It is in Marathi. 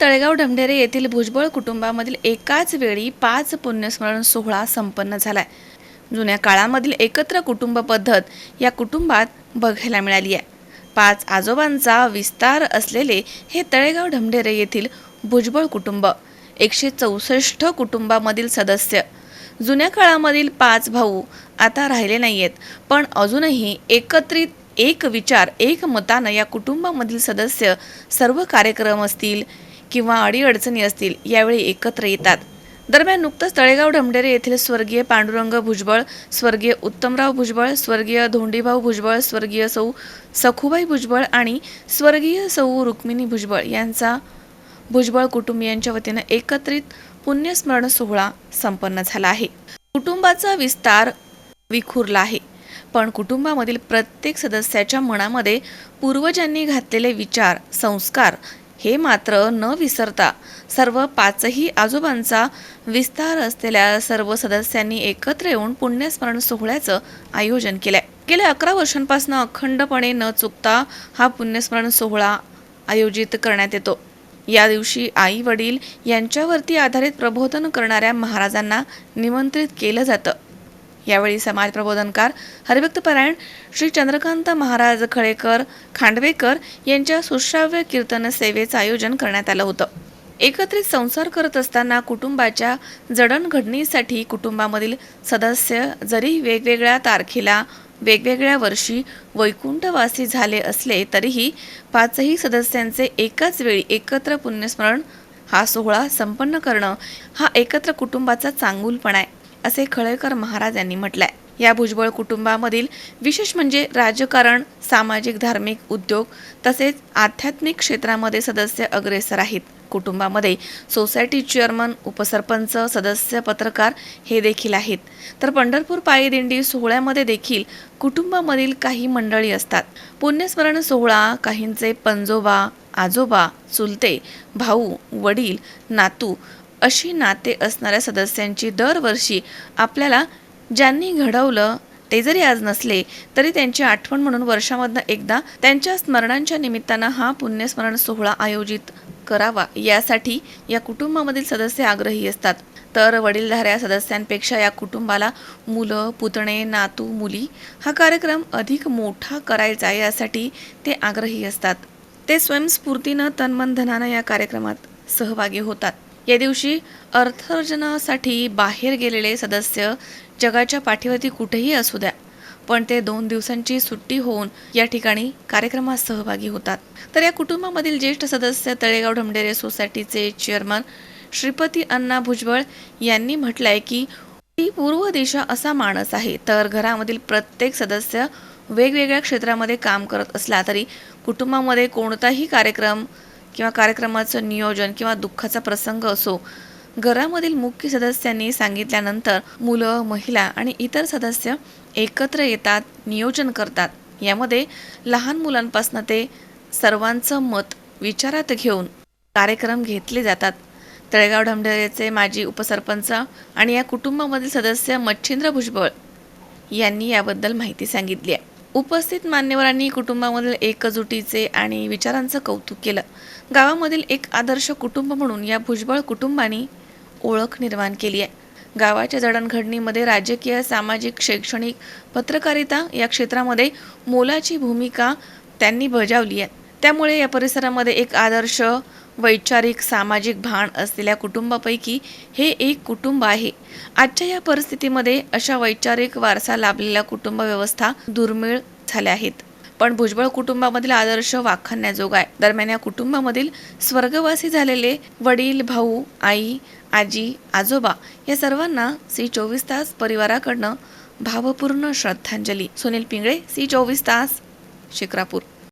तळेगाव ढमढेरे येथील भुजबळ कुटुंबामधील एकाच वेळी पाच पुण्यस्मरण सोहळा संपन्न झालाय. जुन्या काळामधील एकत्र कुटुंब पद्धत या कुटुंबात बघायला मिळाली आहे. पाच आजोबांचा विस्तार असलेले हे तळेगाव ढमढेरे येथील भुजबळ कुटुंब एकशे चौसष्ट कुटुंबामधील सदस्य. जुन्या काळामधील पाच भाऊ आता राहिले नाही आहेत पण अजूनही एकत्रित एक विचार एक मतानं या कुटुंबामधील सदस्य सर्व कार्यक्रम असतील किंवा अडीअडचणी असतील यावेळी एकत्र येतात. दरम्यान नुकतंच तळेगाव ढमढेरे येथील स्वर्गीय पांडुरंग भुजबळ स्वर्गीय उत्तमराव भुजबळ स्वर्गीय धोंडीभाऊ भुजबळ स्वर्गीय सौ सखुबाई भुजबळ आणि स्वर्गीय सौ रुक्मिणी भुजबळ यांचा भुजबळ कुटुंबियांच्या वतीनं एकत्रित पुण्यस्मरण सोहळा संपन्न झाला आहे. कुटुंबाचा विस्तार विखुरला आहे. पण कुटुंबामधील प्रत्येक सदस्याच्या मनामध्ये पूर्वजांनी घातलेले विचार संस्कार हे मात्र न विसरता सर्व पाचही आजोबांचा विस्तार असलेल्या सर्व सदस्यांनी एकत्र येऊन पुण्यस्मरण सोहळ्याचं आयोजन केलंय. गेल्या अकरा वर्षांपासून अखंडपणे न चुकता हा पुण्यस्मरण सोहळा आयोजित करण्यात येतो. या दिवशी आई वडील यांच्यावरती आधारित प्रबोधन करणाऱ्या महाराजांना निमंत्रित केलं जातं. यावेळी समाज प्रबोधनकार हरिभक्त परायण श्री चंद्रकांत महाराज खळेकर खांडवेकर यांच्या सुश्राव्य कीर्तन सेवेचं आयोजन करण्यात आलं होतं. एकत्रित संसार करत असताना कुटुंबाच्या जडणघडणीसाठी कुटुंबामधील सदस्य जरी वेगवेगळ्या तारखेला वेगवेगळ्या वर्षी वैकुंठवासी झाले असले तरीही पाचही सदस्यांचे एकाच वेळी एकत्र पुण्यस्मरण हा सोहळा संपन्न करणं हा एकत्र कुटुंबाचा चांगुलपणा आहे. असे खळेकर महाराज यांनी म्हटलंय. या भुजबळ कुटुंबामधील विशेष म्हणजे राजकारण सामाजिक धार्मिक उद्योग तसेच आध्यात्मिक क्षेत्रामध्ये सदस्य अग्रेसर आहेत. कुटुंबामध्ये सोसायटी चेअरमन उपसरपंच सदस्य पत्रकार हे देखील आहेत. तर पंढरपूर पायी दिंडी सोहळ्यामध्ये देखील कुटुंबामधील काही मंडळी असतात. पुण्यस्मरण सोहळा काहींचे पंजोबा आजोबा चुलते भाऊ वडील नातू अशी नाते असणाऱ्या सदस्यांची दरवर्षी आपल्याला ज्यांनी घडवलं ते जरी आज नसले तरी त्यांची आठवण म्हणून वर्षामधनं एकदा त्यांच्या स्मरणांच्या निमित्तानं हा पुण्यस्मरण सोहळा आयोजित करावा. यासाठी या कुटुंबामधील सदस्य आग्रही असतात. तर वडीलधाऱ्या सदस्यांपेक्षा या कुटुंबाला मुलं पुतणे नातू मुली हा कार्यक्रम अधिक मोठा करायचा यासाठी ते आग्रही असतात. ते स्वयंस्फूर्तीनं तन्मन धनानं या कार्यक्रमात सहभागी होतात. या दिवशी अर्थार्जनासाठी बाहेर गेलेले सदस्य जगाच्या पाठीवरती कुठेही असू द्या पण ते दोन दिवसांची सुट्टी होऊन या ठिकाणी कार्यक्रमात सहभागी होतात. तर या कुटुंबामधील ज्येष्ठ सदस्य तळेगाव ढमढेरे सोसायटीचे चेअरमन श्रीपती अण्णा भुजबळ यांनी म्हटलंय की ती पूर्व दिशा असा माणस आहे. तर घरामधील प्रत्येक सदस्य वेगवेगळ्या क्षेत्रामध्ये काम करत असला तरी कुटुंबामध्ये कोणताही कार्यक्रम किंवा कार्यक्रमाचं नियोजन किंवा दुःखाचा प्रसंग असो घरामधील मुख्य सदस्यांनी सांगितल्यानंतर मुलं महिला आणि इतर सदस्य एकत्र येतात नियोजन करतात. यामध्ये लहान मुलांपासून ते सर्वांचं मत विचारात घेऊन कार्यक्रम घेतले जातात. तळेगाव ढमढेचे माजी उपसरपंच आणि या कुटुंबामधील सदस्य मच्छिंद्र भुजबळ यांनी याबद्दल माहिती सांगितली आहे. उपस्थित मान्यवरांनी कुटुंबामधील एकजुटीचे आणि विचारांचं कौतुक केलं. गावामधील एक आदर्श कुटुंब म्हणून या भुजबळ कुटुंबानी ओळख निर्माण केली आहे. गावाच्या जडणघडणीमध्ये राजकीय सामाजिक शैक्षणिक पत्रकारिता या क्षेत्रामध्ये मोलाची भूमिका त्यांनी बजावली आहे. त्यामुळे या परिसरामध्ये एक आदर्श वैचारिक सामाजिक भान असलेल्या कुटुंबापैकी हे एक कुटुंब आहे. आजच्या या परिस्थितीमध्ये अशा वैचारिक वारसा लाभलेल्या कुटुंब व्यवस्था दुर्मिळ झाल्या आहेत. पण भुजबळ कुटुंबामधील आदर्श वाखाणण्याजोग आहे दरम्यान या कुटुंबामधील स्वर्गवासी झालेले वडील भाऊ आई आजी आजोबा या सर्वांना सी चोवीस तास परिवाराकडनं भावपूर्ण श्रद्धांजली. सुनील पिंगळे सी चोवीस तास शिक्रापूर.